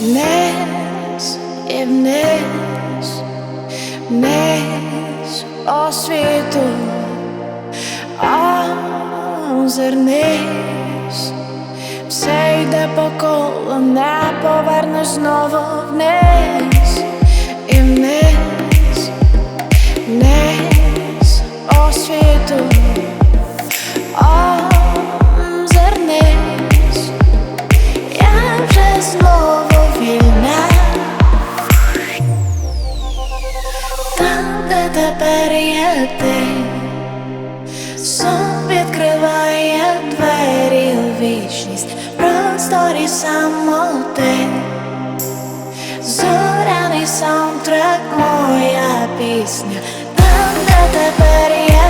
вниз і вниз, вниз освіту, озирнись, все йде по колу, не повернеш знову вниз і вниз, ти. Сон відкриває двері у вічність. Просторі самоти Зоряний саундтрек, моя пісня. Там, де тепер є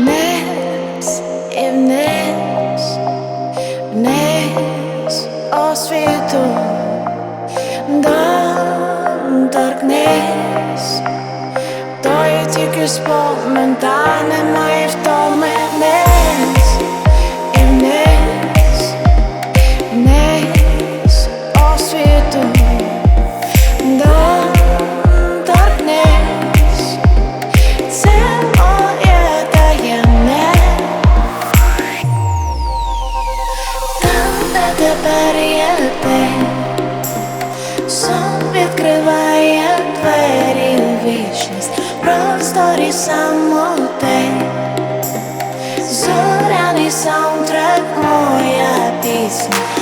Вниз і вниз, вниз освіту доторкнись, то є тільки спомин, та не love story samo te Zorani soundtrack moja pisma